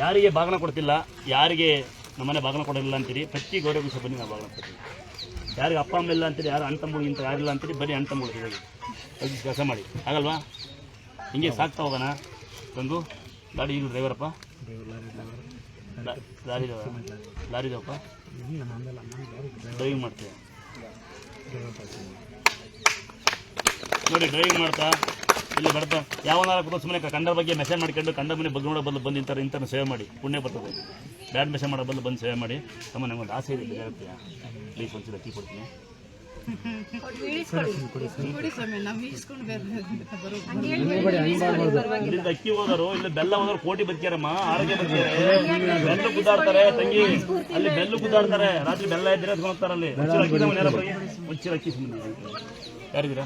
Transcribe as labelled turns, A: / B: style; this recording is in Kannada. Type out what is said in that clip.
A: ಯಾರಿಗೆ ಭಾಗನ ಕೊಡ್ತಿಲ್ಲ, ಯಾರಿಗೆ ನಮ್ಮನೆ ಭಾಗನ ಕೊಡಲಿಲ್ಲ ಅಂತೀರಿ, ಪ್ರತಿ ಗೌರವ ವಿಷಯ ಬನ್ನಿ ನಾವು ಭಾಗನ ಕೊಡ್ತೀವಿ. ಯಾರಿಗೆ ಅಪ್ಪ, ಅಮ್ಮ ಇಲ್ಲ ಅಂತೀರಿ, ಯಾರು ಅಣ್ಣ ಇಂಥ ಯಾರಿಲ್ಲ ಅಂತೀರಿ ಬರೀ ಅಣ್ಣ ಹೋಗಿ ಕೆಲಸ ಮಾಡಿ. ಆಗಲ್ವಾ ಹಿಂಗೆ ಸಾಕ್ತಾ ಹೋಗೋಣ. ತಂದು ಗಾಡಿ ಇದು ಡ್ರೈವರಪ್ಪ. ಲಾರಿ ಲಾರಿ ದೇವಪ್ಪ ಡ್ರೈವಿಂಗ್ ಮಾಡ್ತೀವಿ ನೋಡಿ ಡ್ರೈವಿಂಗ್ ಮಾಡ್ತಾ. ಇಲ್ಲಿ ಬರ್ತಾ ಯಾವನಾರ ಕೂಡ ಸುಮ್ಮನೆ ಕಂಡರ ಬಗ್ಗೆ ಮೆಸೇಜ್ ಮಾಡ್ಕೊಂಡು ಕಂಡ ಮನೆ ಬಗ್ಗೆ ನೋಡೋ ಬದಲು ಬಂದು ಇಂಥರ ಇಂಥರ ಸೇವೆ ಮಾಡಿ. ಪುಣ್ಯ ಬರ್ತದೆ. ಬ್ಯಾಡ್ ಮೆಸೇಜ್ ಮಾಡೋ ಬದಲು ಬಂದು ಸೇವೆ ಮಾಡಿ. ತಮ್ಮ ಒಂದು ಆಸೆ ಇದೆ ಬೇರೆ ಪ್ಲೀಸ್ ಒಂದ್ಸಲ ಅಕ್ಕಿ ಕೊಡ್ತೀನಿ. ಇಲ್ಲಿಂದ ಅಕ್ಕಿ ಹೋದರು ಇಲ್ಲಿ ಬೆಲ್ಲ ಹೋದರು ಕೋಟಿ ಬದುಕ್ಯಾರಮ್ಮ ಆರೋಗ್ಯ ಬದುಕ್ಯಾರೆ ಬೆಲ್ಲು ಕುದ್ದಾಡ್ತಾರೆ ತಂಗಿ. ಅಲ್ಲಿ ಬೆಲ್ಲು ಕುದ್ದಾಡ್ತಾರೆ ರಾತ್ರಿ ಬೆಲ್ಲ ಇದ್ರೆ ಹೋಗ್ತಾರೆ ಅಲ್ಲಿ ಮುಚ್ಚಿರ ಅಕ್ಕಿ ಸುಮ್ಮನೆ ಯಾರಿದ್ದೀರಾ?